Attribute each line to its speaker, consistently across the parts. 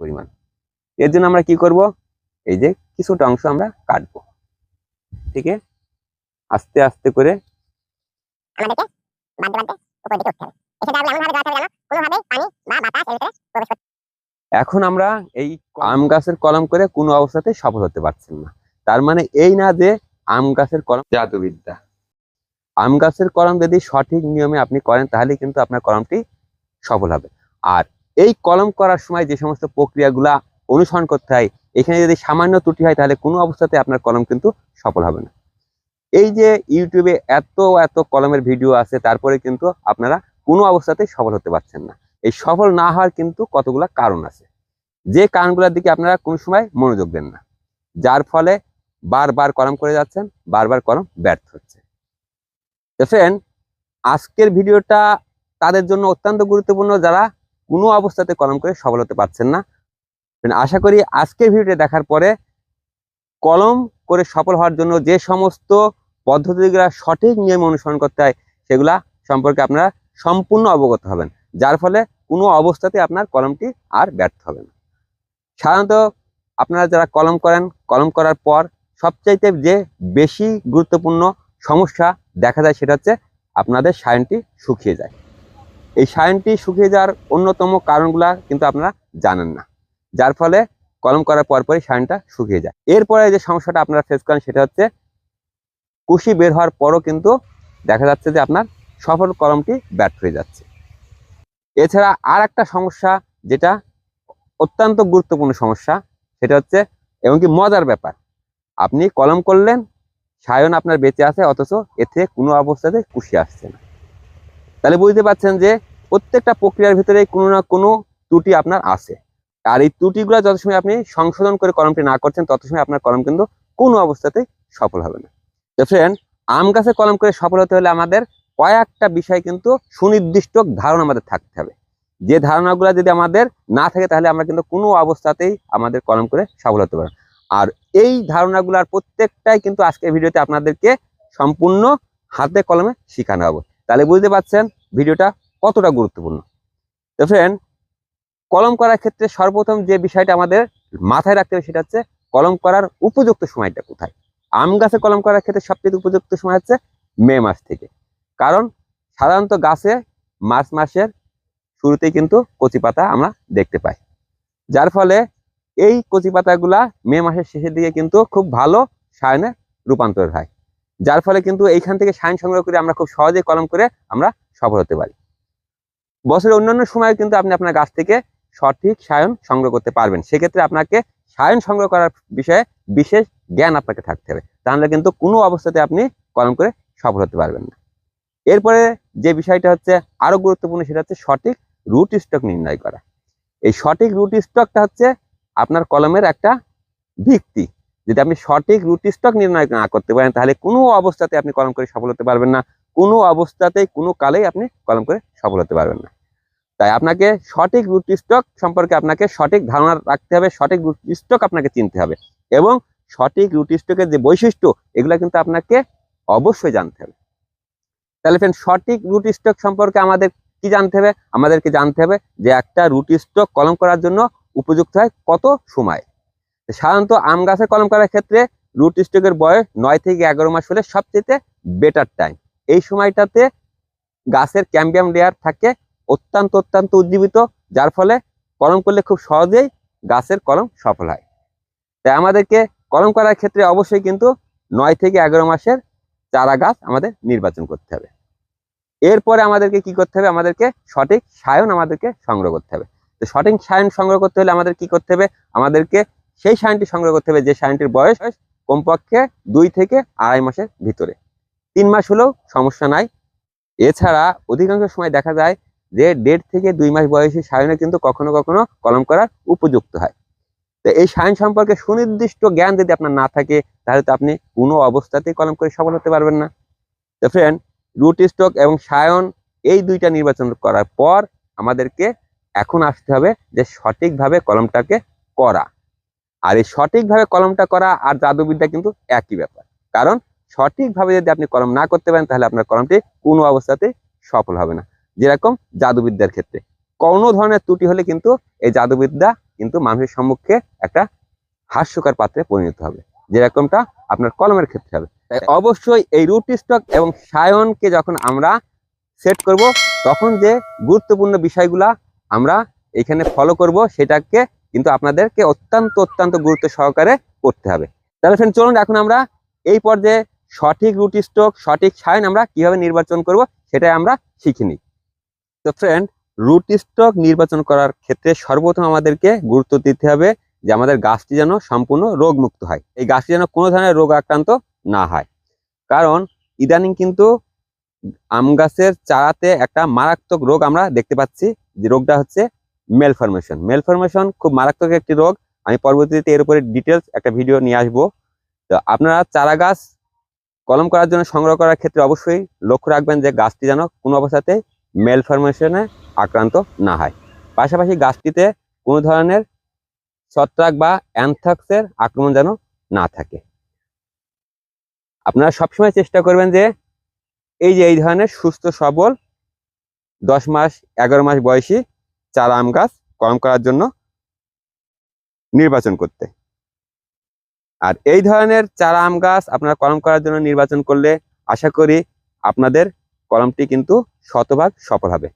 Speaker 1: পরিমাণ। এর জন্য আমরা কি করব? এই যে কিছুটা অংশ আমরা কাটবো। ঠিক আছে? আস্তে আস্তে করে এখন আমরা এই আম গাছের কলম করে কোনো অবস্থাতে সফল হতে পারছেন না। তার মানে এই না যে আম গাছের কলম জাদুবিদ্যা। আম গাছের কলম যদি সঠিক নিয়মে আপনি করেন তাহলে কিন্তু আপনার কলমটি সফল হবে। আর এই কলম করার সময় যে সমস্ত প্রক্রিয়াগুলা অনুসরণ করতে হয়, এখানে যদি সামান্য ত্রুটি হয়, তাহলে কোনো অবস্থাতে আপনার কলম কিন্তু সফল হবে না। এই যে ইউটিউবে এত এত কলমের ভিডিও আছে, তারপরে কিন্তু আপনারা কোনো অবস্থাতেই সফল হতে পারছেন না। এই সফল না হওয়ার কিন্তু কতগুলো কারণ আছে। যে কারণগুলোর দিকে আপনারা কোনো সময় মনোযোগ দেন না। যার ফলে বারবার কলম করে যাচ্ছেন, বারবার কলম ব্যর্থ হচ্ছে। ফ্রেন্ড আজকের ভিডিওটা তাদের জন্য অত্যন্ত গুরুত্বপূর্ণ যারা কোনো অবস্থাতে কলম করে সফল হতে পারছেন না। আশা করি আজকের ভিডিওটা দেখার পরে কলম করে সফল হওয়ার জন্য যে সমস্ত পদ্ধতিগুলো সঠিক নিয়ম অনুসরণ করতে হয়, সেগুলা সম্পর্কে আপনারা সম্পূর্ণ অবগত হবেন। যার ফলে কোনো অবস্থাতে আপনার কলমটি আর ব্যর্থ হবে না। সাধারণত আপনারা যারা কলম করেন, কলম করার পর সবচাইতে যে বেশি গুরুত্বপূর্ণ সমস্যা দেখা যায়, সেটা হচ্ছে আপনাদের সায়নটি শুকিয়ে যায়। এই সায়নটি শুকিয়ে যাওয়ার অন্যতম কারণগুলা কিন্তু আপনারা জানেন না। যার ফলে কলম করার পরপরই সায়নটা শুকিয়ে যায়। এরপরে যে সমস্যাটা আপনারা ফেস করেন সেটা হচ্ছে, কুশি বের হওয়ার পরও কিন্তু দেখা যাচ্ছে যে আপনার সফল কলমটি ব্যর্থ হয়ে যাচ্ছে। এছাড়া আর একটা সমস্যা যেটা অত্যন্ত গুরুত্বপূর্ণ সমস্যা, সেটা হচ্ছে এমনকি মজার ব্যাপার, আপনি কলম করলেন, সায়ন আপনার বেঁচে আছে, অথচ এতে কোনো অবস্থাতে কুশি আসছে না। তাহলে বুঝতে পারছেন যে প্রত্যেকটা প্রক্রিয়ার ভিতরে কোনো না কোনো ত্রুটি আপনার আছে। আর এই ত্রুটিগুলো যত সময় আপনি সংশোধন করে কলমটি না করছেন, তত সময় আপনার কলম কিন্তু কোনো অবস্থাতেই সফল হবে না। তো ফ্রেন্ড আম গাছে কলম করে সফল হতে হলে আমাদের কয়েকটা বিষয় কিন্তু সুনির্দিষ্ট ধারণা আমাদের থাকতে হবে। যে ধারণাগুলো যদি আমাদের না থাকে, তাহলে আমরা কিন্তু কোনো অবস্থাতেই আমাদের কলম করে সফল হতে পারব না। আর এই ধারণাগুলোর প্রত্যেকটাই কিন্তু আজকের ভিডিওতে আপনাদেরকে সম্পূর্ণ হাতে কলমে শেখানো হবে। তাহলে বুঝতে পারছেন ভিডিওটা কতটা গুরুত্বপূর্ণ। তো ফ্রেন্ড কলম করার ক্ষেত্রে সর্বপ্রথম যে বিষয়টা আমাদের মাথায় রাখতে হবে সেটা হচ্ছে কলম করার উপযুক্ত সময়টা কোথায়। আম গাছে কলম করার ক্ষেত্রে সবচেয়ে উপযুক্ত সময় হচ্ছে মে মাস থেকে। কারণ সাধারণত গাছে মার্চ মাসের শুরুতেই কিন্তু কচি পাতা আমরা দেখতে পাই। যার ফলে এই কচি পাতাগুলা মে মাসের শেষের দিকে কিন্তু খুব ভালো সায়নে রূপান্তর হয়। যার ফলে কিন্তু এইখান থেকে সায়ন সংগ্রহ করে আমরা খুব সহজে কলম করে আমরা সফল হতে পারি। বছরের অন্যান্য সময় কিন্তু আপনি আপনার গাছ থেকে সঠিক সায়ন সংগ্রহ করতে পারবেন। সেক্ষেত্রে আপনাকে সায়ন সংগ্রহ করার বিষয়ে বিশেষ জ্ঞান আপনাকে থাকতে হবে। তাহলে কিন্তু কোনো অবস্থাতে আপনি কলম করে সফল হতে পারবেন না। এরপরে যে বিষয়টা হচ্ছে আরও গুরুত্বপূর্ণ সেটা হচ্ছে সঠিক রুট স্টক নির্ণয় করা। এই সঠিক রুট স্টকটা হচ্ছে আপনার কলমের একটা ভিত্তি। যদি আপনি সঠিক রুট স্টক নির্ণয় না করতে পারেন, তাহলে কোনো অবস্থাতে আপনি কলম করে সফল হতে পারবেন না। কোনো অবস্থাতেই, কোনো কালেই আপনি কলম করে সফল হতে পারবেন না। তাই আপনাকে সঠিক রুট স্টক সম্পর্কে আপনাকে সঠিক ধারণা রাখতে হবে, সঠিক রুট স্টক আপনাকে চিনতে হবে এবং সঠিক রুট স্টকের যে বৈশিষ্ট্য, এগুলো কিন্তু আপনাকে অবশ্যই জানতে হবে। তাহলে ফ্রেন্ড সঠিক রুট স্টক সম্পর্কে আমাদের কি জানতে হবে? আমাদেরকে জানতে হবে যে একটা রুট স্টক কলম করার জন্য উপযুক্ত হয় কত সময়? সাধারণত আম গাছের কলম করার ক্ষেত্রে রুট স্টকের বয়স নয় থেকে এগারো মাস হলে সবচেয়ে বেটার টাইম এই সময়টাতে গাছের ক্যাম্বিয়াম লেয়ার থাকে, অত্যন্ত অত্যন্ত উজ্জীবিত, যার ফলে কলম করলে খুব সহজেই গাছের কলম সফল হয়। তাই আমাদেরকে কলম করার ক্ষেত্রে অবশ্যই কিন্তু নয় থেকে এগারো মাসের চারা গাছ আমাদের নির্বাচন করতে হবে। এরপরে আমাদেরকে কি করতে হবে? আমাদেরকে সঠিক সায়ন আমাদেরকে সংগ্রহ করতে হবে। তো সঠিক সায়ন সংগ্রহ করতে হলে আমাদের কি করতে হবে? আমাদেরকে সেই সায়নটি সংগ্রহ করতে হবে যে সায়নটির বয়স কমপক্ষে দুই থেকে আড়াই মাসের ভিতরে। তিন মাস হলেও সমস্যা নাই। এছাড়া অধিকাংশ সময় দেখা যায় যে দেড় থেকে দুই মাস বয়সী সায়নে কিন্তু কখনো কখনো কলম করার উপযুক্ত হয়। তো এই সায়ন সম্পর্কে সুনির্দিষ্ট জ্ঞান যদি আপনার না থাকে, তাহলে তো আপনি কোনো অবস্থাতেই কলম করে সফল হতে পারবেন না। তো ফ্রেন্ড রুট স্টক এবং সায়ন এই দুইটা নির্বাচন করার পর আমাদেরকে এখন আসতে হবে যে সঠিকভাবে কলমটাকে করা। আর এই সঠিকভাবে কলমটা করা আর জাদুবিদ্যা কিন্তু একই ব্যাপার। কারণ সঠিকভাবে যদি আপনি কলম না করতে পারেন, তাহলে আপনার কলমটি কোনো অবস্থাতে সফল হবে না। যেরকম জাদুবিদ্যার ক্ষেত্রে। কোনো ধরনের ত্রুটি হলে কিন্তু এই জাদুবিদ্যা কিন্তু মানুষের সম্মুখে একটা হাস্যকর পাত্রে পরিণত হবে। যেরকমটা আপনার কলমের ক্ষেত্রে হবে। তাই অবশ্যই এই রুট স্টক এবং সায়নকে যখন আমরা সেট করব, তখন যে গুরুত্বপূর্ণ বিষয়গুলা আমরা এখানে ফলো করব, সেটাকে কিন্তু আপনাদেরকে অত্যন্ত অত্যন্ত গুরুত্ব সহকারে করতে হবে। তাহলে ফ্রেন্ড চলুন এখন আমরা এই পর্যায়ে সঠিক রুট স্টক সঠিক সায়ন আমরা কীভাবে নির্বাচন করব সেটাই আমরা শিখে নিই। তো ফ্রেন্ড রুট স্টক নির্বাচন করার ক্ষেত্রে সর্বপ্রথম আমাদেরকে গুরুত্ব দিতে হবে যে আমাদের গাছটি যেন সম্পূর্ণ রোগমুক্ত হয়। এই গাছটি যেন কোনো ধরনের রোগ আক্রান্ত না হয়। কারণ ইদানিং কিন্তু আম গাছের চারাতে একটা মারাত্মক রোগ আমরা দেখতে পাচ্ছি। যে রোগটা হচ্ছে মেলফরমেশন মেলফরমেশন খুব মারাত্মক একটি রোগ। আমি পরবর্তীতে এর উপরে ডিটেলস একটা ভিডিও নিয়ে আসব। তো আপনারা চারা গাছ কলম করার জন্য সংগ্রহ করার ক্ষেত্রে অবশ্যই লক্ষ্য রাখবেন যে গাছটি যেন কোনো অবস্থাতে মেল মেলফরমেশনে আক্রান্ত না হয়। পাশাপাশি গাছটিতে কোনো ধরনের ছত্রাক বা অ্যানথ্রাক্সের আক্রমণ যেন না থাকে। আপনারা সবসময় চেষ্টা করবেন যে এই যে এই ধরনের সুস্থ সবল দশ মাস, এগারো মাস বয়সী চারা আম গাছ কলম করার জন্য নির্বাচন করতে। আর এই ধরনের চারা আম গাছ আপনারা কলম করার জন্য নির্বাচন করলে আশা করি আপনাদের কলমটি কিন্তু শতভাগ সফল হবে।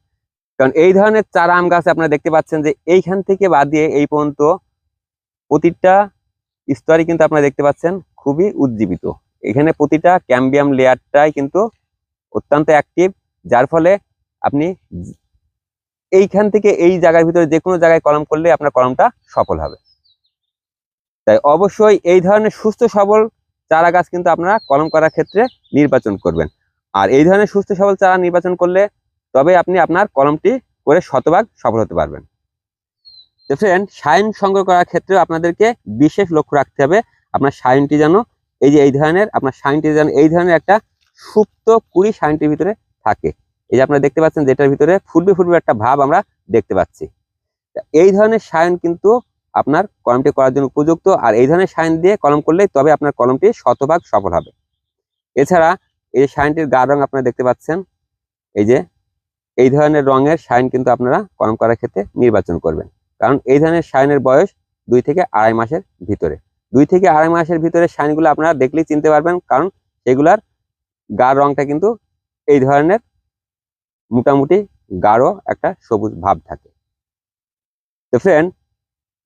Speaker 1: কারণ এই ধরনের চারা আম গাছ আপনারা দেখতে পাচ্ছেন যে এইখান থেকে বাদ দিয়ে এই পর্যন্ত প্রতিটা স্তরে কিন্তু আপনারা দেখতে পাচ্ছেন খুবই উজ্জীবিত। এখানে প্রতিটা ক্যাম্বিয়াম লেয়ারটাই কিন্তু অত্যন্ত অ্যাক্টিভ যার ফলে আপনি এইখান থেকে এই জায়গার ভিতরে যে কোনো জায়গায় কলম করলে আপনার কলমটা সফল হবে। তাই অবশ্যই এই ধরনের সুস্থ সবল চারা গাছ কিন্তু আপনারা কলম করার ক্ষেত্রে নির্বাচন করবেন। আর এই ধরনের সুস্থ সবল চারা নির্বাচন করলে তবে আপনি আপনার কলমটি করে শতভাগ সফল হতে পারবেন। ফ্রেন্ড সাইন সংগ্রহ করার ক্ষেত্রেও আপনাদেরকে বিশেষ লক্ষ্য রাখতে হবে আপনার সাইনটি যেন এই যে এই ধরনের, আপনার সাইনটি যেন এই ধরনের একটা সুপ্ত কুড়ি সাইনটির ভিতরে থাকে। এই যে আপনারা দেখতে পাচ্ছেন যেটার ভিতরে ফুটবে ফুটবে একটা ভাব আমরা দেখতে পাচ্ছি। এই ধরনের সায়ন কিন্তু আপনার কলমটি করার জন্য উপযুক্ত, আর এই ধরনের সাইন দিয়ে কলম করলে তবে আপনার কলমটি শতভাগ সফল হবে। এছাড়া এই যে সাইনটির গা রং আপনারা দেখতে পাচ্ছেন, এই যে এই ধরনের রঙের সাইন কিন্তু আপনারা কলম করার ক্ষেত্রে নির্বাচন করবেন। কারণ এই ধরনের সাইনের বয়স দুই থেকে আড়াই মাসের ভিতরে। দুই থেকে আড়াই মাসের ভিতরে সাইনগুলো আপনারা দেখলেই চিনতে পারবেন, কারণ এগুলার গার রংটা কিন্তু এই ধরনের মোটামুটি গাঢ় একটা সবুজ ভাব থাকে। তো ফ্রেন্ড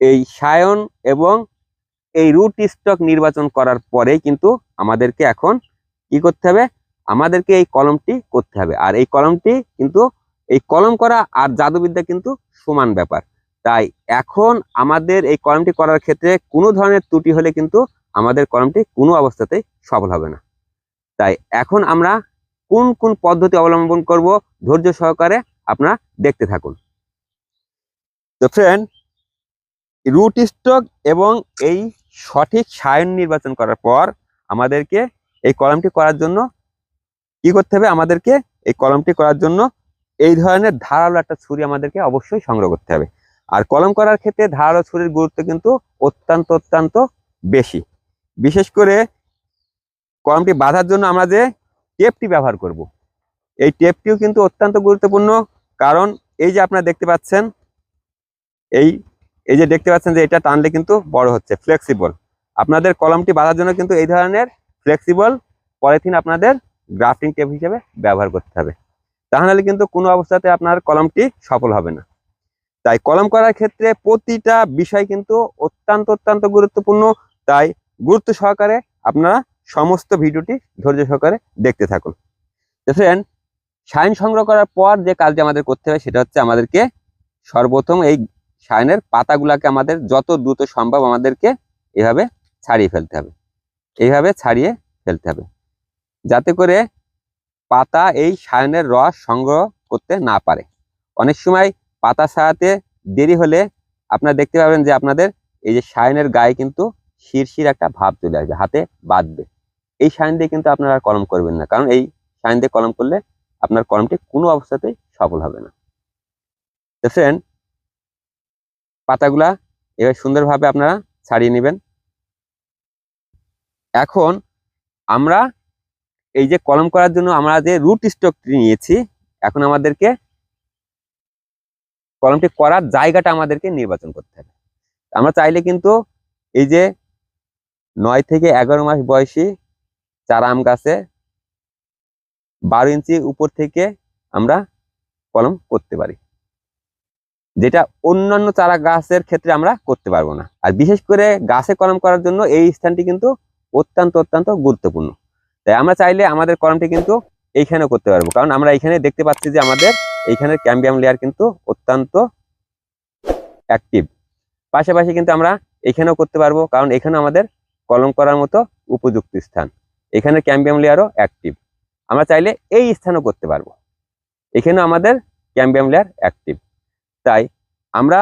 Speaker 1: এই সায়ন এবং এই রুট স্টক নির্বাচন করার পরেই কিন্তু আমাদেরকে এখন কি করতে হবে? আমাদেরকে এই কলমটি করতে হবে। আর এই কলমটি কিন্তু, এই কলম করা আর জাদুবিদ্যা কিন্তু সমান ব্যাপার। তাই এখন আমাদের এই কলমটি করার ক্ষেত্রে কোনো ধরনের ত্রুটি হলে কিন্তু আমাদের কলমটি কোনো অবস্থাতেই সফল হবে না। তাই এখন আমরা কোন কোন পদ্ধতি অবলম্বন করব ধৈর্য সহকারে আপনারা দেখতে থাকুন। তো ফ্রেন্ড রুট স্টক এবং এই সঠিক সায়ন নির্বাচন করার পর আমাদেরকে এই কলমটি করার জন্য কি করতে হবে? আমাদেরকে এই কলমটি করার জন্য এই ধরনের ধারালো একটা ছুরি আমাদেরকে অবশ্যই সংগ্রহ করতে হবে। আর কলম করার ক্ষেত্রে ধারালো ছুরির গুরুত্ব কিন্তু অত্যন্ত অত্যন্ত বেশি। বিশেষ করে কলমটি বাঁধার জন্য আমরা যে টেপটি ব্যবহার করব। এই টেপটিও কিন্তু অত্যন্ত গুরুত্বপূর্ণ, কারণ এই যে আপনারা দেখতে পাচ্ছেন, এই এই যে দেখতে পাচ্ছেন যে এটা টানলে কিন্তু বড় হচ্ছে ফ্লেক্সিবল আপনাদের কলমটি বাঁধার জন্য কিন্তু এই ধরনের ফ্লেক্সিবল পলিথিন আপনাদের গ্রাফটিং টেপ হিসেবে ব্যবহার করতে হবে। তাহলে কিন্তু কোনো অবস্থাতে আপনার কলমটি সফল হবে না। তাই কলম করার ক্ষেত্রে প্রতিটা বিষয় কিন্তু অত্যন্ত অত্যন্ত গুরুত্বপূর্ণ। তাই গুরুত্ব সহকারে আপনারা সমস্ত ভিডিওটি ধৈর্য সহকারে দেখতে থাকুন। ফ্রেন্ড সাইন সংগ্রহ করার পর যে কাজটি আমাদের করতে হবে সেটা হচ্ছে আমাদেরকে সর্বপ্রথম এই সাইনের পাতাগুলাকে আমাদের যত দ্রুত সম্ভব আমাদেরকে এভাবে ছাড়িয়ে ফেলতে হবে। এইভাবে ছাড়িয়ে ফেলতে হবে। যাতে করে পাতা এই সায়নের রস সংগ্রহ করতে না পারে। অনেক সময় পাতা ছাড়াতে দেরি হলে আপনারা দেখতে পাবেন যে আপনাদের এই যে সায়নের গায়ে কিন্তু শিরশির একটা ভাব চলে আসবে, হাতে বাঁধবে। এই সাইন দিয়ে কিন্তু আপনারা আর কলম করবেন না। কারণ এই সাইন দিয়ে কলম করলে আপনার কলমটি কোনো অবস্থাতেই সফল হবে না। ফ্রেন্ড পাতাগুলা এবার সুন্দরভাবে আপনারা ছাড়িয়ে নেবেন। এখন আমরা এই যে কলম করার জন্য আমরা যে রুট স্টকটি নিয়েছি, এখন আমাদেরকে কলমটি করার জায়গাটা আমাদেরকে নির্বাচন করতে হবে। আমরা চাইলে কিন্তু এই যে নয় থেকে এগারো মাস বয়সী চারা আম গাছে বারো ইঞ্চি উপর থেকে আমরা কলম করতে পারি। যেটা অন্যান্য চারা গাছের ক্ষেত্রে আমরা করতে পারব না। আর বিশেষ করে গাছে কলম করার জন্য এই স্থানটি কিন্তু অত্যন্ত অত্যন্ত গুরুত্বপূর্ণ। তাই আমরা চাইলে আমাদের কলমটি কিন্তু এইখানে করতে পারব। কারণ আমরা এখানে দেখতে পাচ্ছি যে আমাদের এইখানের ক্যাম্বিয়াম লেয়ার কিন্তু অত্যন্ত অ্যাক্টিভ পাশাপাশি কিন্তু আমরা এখানেও করতে পারব। কারণ এখানে আমাদের কলম করার মতো উপযুক্ত স্থান। এখানে ক্যাম্বিয়াম লেয়ারও অ্যাক্টিভ আমরা চাইলে এই স্থানও করতে পারব। এখানেও আমাদের ক্যাম্বিয়াম লেয়ার অ্যাক্টিভ তাই আমরা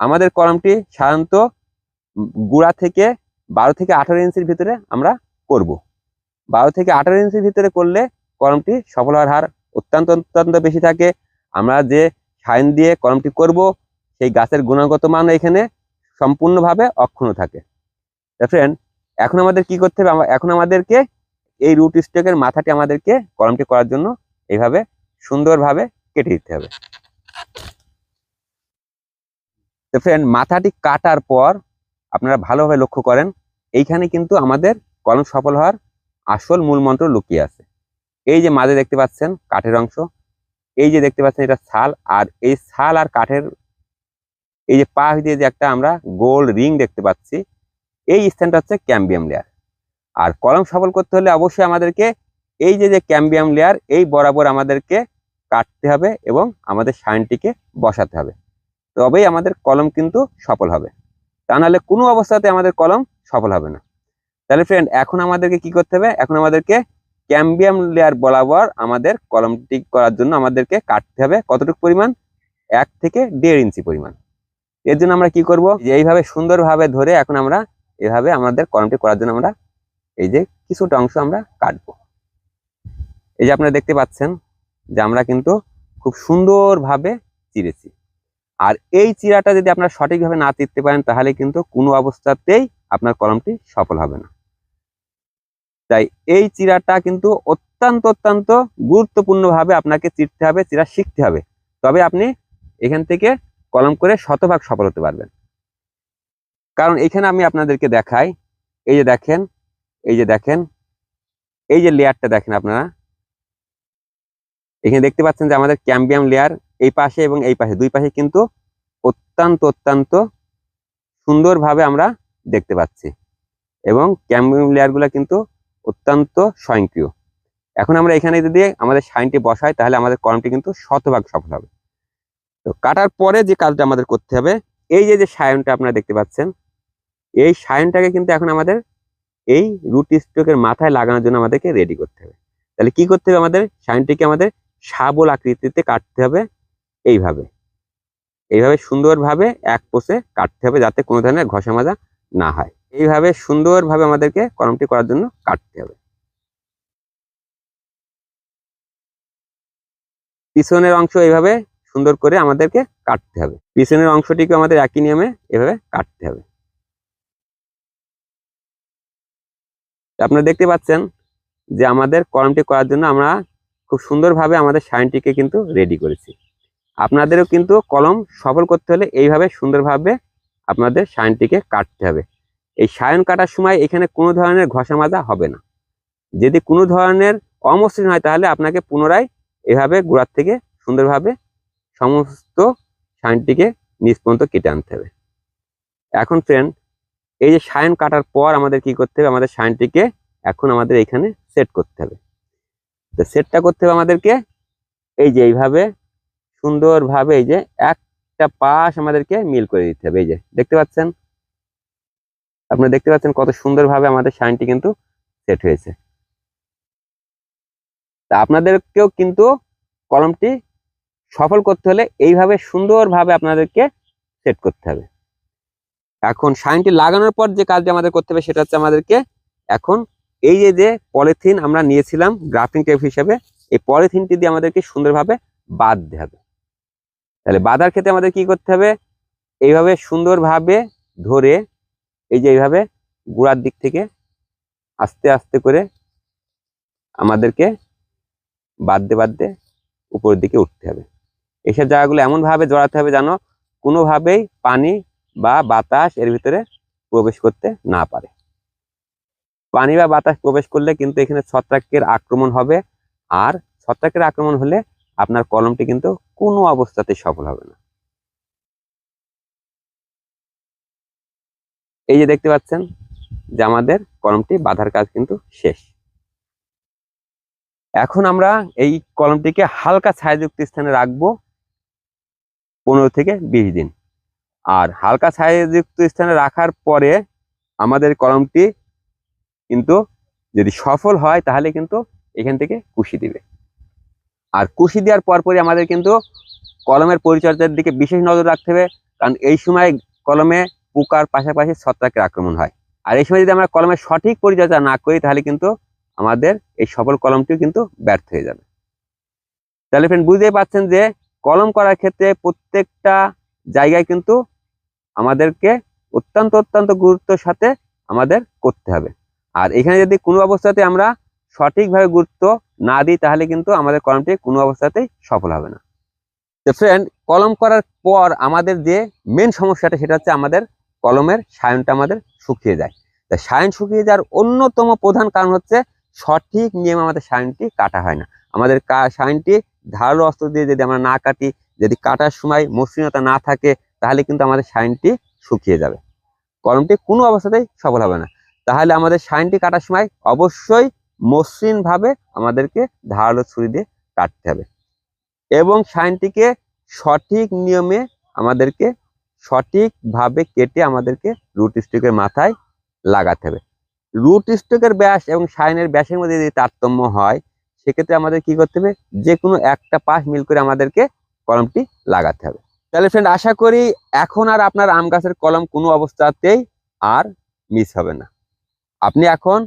Speaker 1: আমাদের কলমটি সাধারণত গুড়া থেকে বারো থেকে আঠারো ইঞ্চির ভিতরে আমরা করব। বারো থেকে আঠারো ইঞ্চির ভিতরে করলে কলমটি সফল হওয়ার হার অত্যন্ত অত্যন্ত বেশি থাকে। আমরা যে সাইন দিয়ে কলমটি করব, সেই গাছের গুণগত মান এখানে সম্পূর্ণভাবে অক্ষুণ্ণ থাকে। ফ্রেন্ড এখন আমাদের কি করতে হবে? এখন আমাদেরকে এই রুট স্টকের মাথাটি আমাদেরকে কলমটি করার জন্য এইভাবে সুন্দরভাবে কেটে দিতে হবে। তো ফ্রেন্ড মাথাটি কাটার পর আপনারা ভালোভাবে লক্ষ্য করেন, এইখানে কিন্তু আমাদের কলম সফল হওয়ার আসল মূল মন্ত্র লুকিয়ে আছে। এই যে মাঝে দেখতে পাচ্ছেন, কাঠের অংশ। এই যে দেখতে পাচ্ছেন, এটা ছাল আর এই ছাল আর কাঠের এই যে পা দিয়ে যে একটা আমরা গোল রিং দেখতে পাচ্ছি এই স্থানটা হচ্ছে ক্যাম্বিয়াম লেয়ার আর কলম সফল করতে হলে অবশ্যই আমাদেরকে এই যে যে ক্যাম্বিয়াম লেয়ার এই বরাবর আমাদেরকে কাটতে হবে এবং আমাদের সাইনটিকে বসাতে হবে। তবেই আমাদের কলম কিন্তু সফল হবে। তা নাহলে কোনো অবস্থাতে আমাদের কলম সফল হবে না। তাহলে ফ্রেন্ড এখন আমাদেরকে কি করতে হবে? এখন আমাদেরকে ক্যাম্বিয়াম লেয়ার বরাবর আমাদের কলমটি করার জন্য আমাদেরকে কাটতে হবে কতটুকু পরিমাণ? এক থেকে দেড় ইঞ্চি পরিমাণ। এর জন্য আমরা কি করব? যে এইভাবে সুন্দরভাবে ধরে এখন আমরা এভাবে আমাদের কলমটি করার জন্য আমরা এই যে কিছুটা অংশ আমরা কাটবো। এই যে আপনারা দেখতে পাচ্ছেন যে আমরা কিন্তু খুব সুন্দরভাবে চিরেছি। আর এই চিরাটা যদি আপনারা সঠিকভাবে না চিরতে পারেন, তাহলে কিন্তু কোনো অবস্থাতেই আপনার কলমটি সফল হবে না। তাই এই চিরাটা কিন্তু অত্যন্ত অত্যন্ত গুরুত্বপূর্ণভাবে আপনাকে চিরতে হবে, চিরা শিখতে হবে। তবে আপনি এখান থেকে কলম করে শতভাগ সফল হতে পারবেন। কারণ এখানে আমি আপনাদেরকে দেখাই, এই যে দেখেন, এই যে দেখেন, এই যে লেয়ারটা দেখেন আপনারা। এখানে দেখতে পাচ্ছেন যে আমাদের ক্যাম্বিয়াম লেয়ার এই পাশে এবং এই পাশে, দুই পাশে কিন্তু অত্যন্ত অত্যন্ত সুন্দরভাবে আমরা দেখতে পাচ্ছি। এবং ক্যাম্বিয়াম লেয়ারগুলো কিন্তু অত্যন্ত স্বয়ংক্রিয়। এখন আমরা এখানে যদি আমাদের সাইনটি বসাই, তাহলে আমাদের কলমটি কিন্তু শতভাগ সফল হবে। তো কাটার পরে যে কাজটা আমাদের করতে হবে, এই যে যে সায়নটা আপনারা দেখতে পাচ্ছেন এই সায়নটাকে কিন্তু এখন আমাদের এই রুট স্ট্রোকের মাথায় লাগানোর জন্য আমাদেরকে রেডি করতে হবে। তাহলে কি করতে হবে আমাদের? সাইনটিকে আমাদের সাবল আকৃতিতে কাটতে হবে এইভাবে। এইভাবে সুন্দরভাবে এক পোষে কাটতে হবে যাতে কোনো ধরনের ঘষা মাজা না হয়। এইভাবে সুন্দরভাবে আমাদেরকে কলমটি করার জন্য কাটতে হবে। পিছনের অংশ এইভাবে সুন্দর করে আমাদেরকে কাটতে হবে। পিছনের অংশটিকে আমাদের একই নিয়মে এভাবে কাটতে হবে। আপনারা দেখতে পাচ্ছেন যে আমাদের কলমটি করার জন্য আমরা খুব সুন্দরভাবে আমাদের সাইনটিকে কিন্তু রেডি করেছি। আপনাদেরও কিন্তু কলম সফল করতে হলে এইভাবে সুন্দরভাবে আপনাদের সাইনটিকে কাটতে হবে। এই সায়ন কাটার সময় এখানে কোনো ধরনের ঘষা মাজা হবে না। যদি কোনো ধরনের অমসৃণ হয় তাহলে আপনাকে পুনরায় এভাবে গোড়ার থেকে সুন্দরভাবে সমস্ত সাইনটিকে নিচ পর্যন্ত কেটে আনতে হবে। এখন ফ্রেন্ড এই যে সায়ন কাটার পর আমাদের কি করতে হবে? আমাদের সাইনটিকে এখন আমাদের এখানে সেট করতে হবে। তো সেটটা করতে হবে আমাদেরকে এই যে এইভাবে সুন্দরভাবে এই যে একটা পাশ আমাদেরকে মিল করে দিতে হবে। এই যে দেখতে পাচ্ছেন? আপনারা দেখতে পাচ্ছেন কত সুন্দরভাবে আমাদের সাইনটি কিন্তু সেট হয়েছে। তা আপনাদেরকেও কিন্তু কলমটি সফল করতে হলে এইভাবে সুন্দরভাবে আপনাদেরকে সেট করতে হবে। এখন সাইনটি লাগানোর পর যে কাজটি আমাদের করতে হবে সেটা হচ্ছে আমাদেরকে এখন এই যে যে পলিথিন আমরা নিয়েছিলাম গ্রাফটিং টেপ হিসেবে, এই পলিথিনটি দিয়ে আমাদেরকে সুন্দরভাবে বাঁধতে হবে। তাহলে বাঁধার ক্ষেত্রে আমাদের কি করতে হবে? এইভাবে সুন্দরভাবে ধরে এই যে এইভাবে গোড়ার দিক থেকে আস্তে আস্তে করে আমাদেরকে বাঁধতে বাঁধতে উপরের দিকে উঠতে হবে। এসব জায়গাগুলো এমনভাবে জড়াতে হবে যেন কোনোভাবেই পানি বা বাতাস এর ভিতরে প্রবেশ করতে না পারে। পানি বা বাতাস প্রবেশ করলে কিন্তু এখানে ছত্রাকের আক্রমণ হবে আর ছত্রাকের আক্রমণ হলে আপনার কলমটি কিন্তু কোনো অবস্থাতে সফল হবে না। এই যে দেখতে পাচ্ছেন যে আমাদের কলমটি বাঁধার কাজ কিন্তু শেষ। এখন আমরা এই কলমটিকে হালকা ছায়াযুক্ত স্থানে রাখব পনেরো থেকে বিশ দিন। আর হালকা ছায়াযুক্ত স্থানে রাখার পরে আমাদের কলমটি কিন্তু যদি সফল হয়, তাহলে কিন্তু এখান থেকে কুশি দিবে। আর কুশি দেওয়ার পরপরই আমাদের কিন্তু কলমের পরিচর্যার দিকে বিশেষ নজর রাখতে হবে, কারণ এই সময় কলমে পোকার পাশাপাশি ছত্রাকের আক্রমণ হয়। আর এই সময় যদি আমরা কলমের সঠিক পরিচর্যা না করি, তাহলে কিন্তু আমাদের এই সফল কলমটিও কিন্তু ব্যর্থ হয়ে যাবে। তাহলে ফ্রেন্ড বুঝতেই পারছেন যে কলম করার ক্ষেত্রে প্রত্যেকটা জায়গায় কিন্তু আমাদেরকে অত্যন্ত অত্যন্ত গুরুত্বের সাথে আমাদের করতে হবে। আর এখানে যদি কোনো অবস্থাতে আমরা সঠিকভাবে গুরুত্ব না দিই, তাহলে কিন্তু আমাদের কলমটি কোনো অবস্থাতেই সফল হবে না। তো ফ্রেন্ড কলম করার পর আমাদের যে মেন সমস্যাটা, সেটা হচ্ছে আমাদের কলমের সায়নটা আমাদের শুকিয়ে যায়। তা সায়ন শুকিয়ে যাওয়ার অন্যতম প্রধান কারণ হচ্ছে সঠিক নিয়ম আমাদের সায়নটি কাটা হয় না। আমাদের সায়নটি ধারালো অস্ত্র দিয়ে যদি আমরা না কাটি, যদি কাটার সময় মসৃণতা না থাকে তাহলে কিন্তু আমাদের সাইনটি শুকিয়ে যাবে। কলমটি কোনো অবস্থাতেই সফল হবে না। তাহলে আমাদের সাইনটি কাটার সময় অবশ্যই মসৃণভাবে আমাদেরকে ধারালো ছুরি দিয়ে কাটতে হবে এবং সাইনটিকে সঠিক নিয়মে আমাদেরকে সঠিকভাবে কেটে আমাদেরকে রুট স্টিকের মাথায় লাগাতে হবে। রুট স্টিকের ব্যাস এবং সাইনের ব্যাসের মধ্যে যদি তারতম্য হয়, সেক্ষেত্রে আমাদের কি করতে হবে? যে কোনো একটা পাশ মিল করে আমাদেরকে কলমটি লাগাতে হবে। তাহলে ফ্রেন্ড আশা করি এখন আর আপনার আম গাছের কলম কোনো অবস্থাতেই আর মিস হবে না। আপনি এখন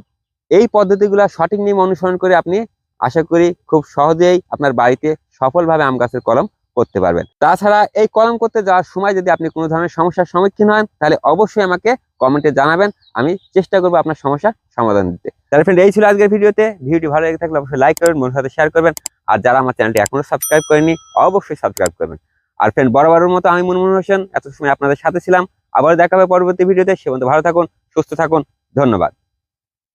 Speaker 1: এই পদ্ধতিগুলো সঠিক নিয়ম অনুসরণ করে আপনি আশা করি খুব সহজেই আপনার বাড়িতে সফলভাবে আম গাছের কলম করতে পারবেন। তাছাড়া এই কলম করতে যাওয়ার সময় যদি আপনি কোনো ধরনের সমস্যার সম্মুখীন হন, তাহলে অবশ্যই আমাকে কমেন্টে জানাবেন, আমি চেষ্টা করব আপনার সমস্যার সমাধান দিতে। তাহলে ফ্রেন্ড এই ছিল আজকের ভিডিওতে। ভিডিওটি ভালো লেগে থাকলে অবশ্যই লাইক করবেন মনের সাথে শেয়ার করবেন। আর যারা আমার চ্যানেলটি এখনও সাবস্ক্রাইব করেনি অবশ্যই সাবস্ক্রাইব করবেন। আর ফ্রেন্ড বরাবরের মতো আমি মনমোহন হোসেন এত সময় আপনাদের সাথে ছিলাম। আবার দেখা হবে পরবর্তী ভিডিওতে। সে ভালো থাকুন, সুস্থ থাকুন। ধন্যবাদ।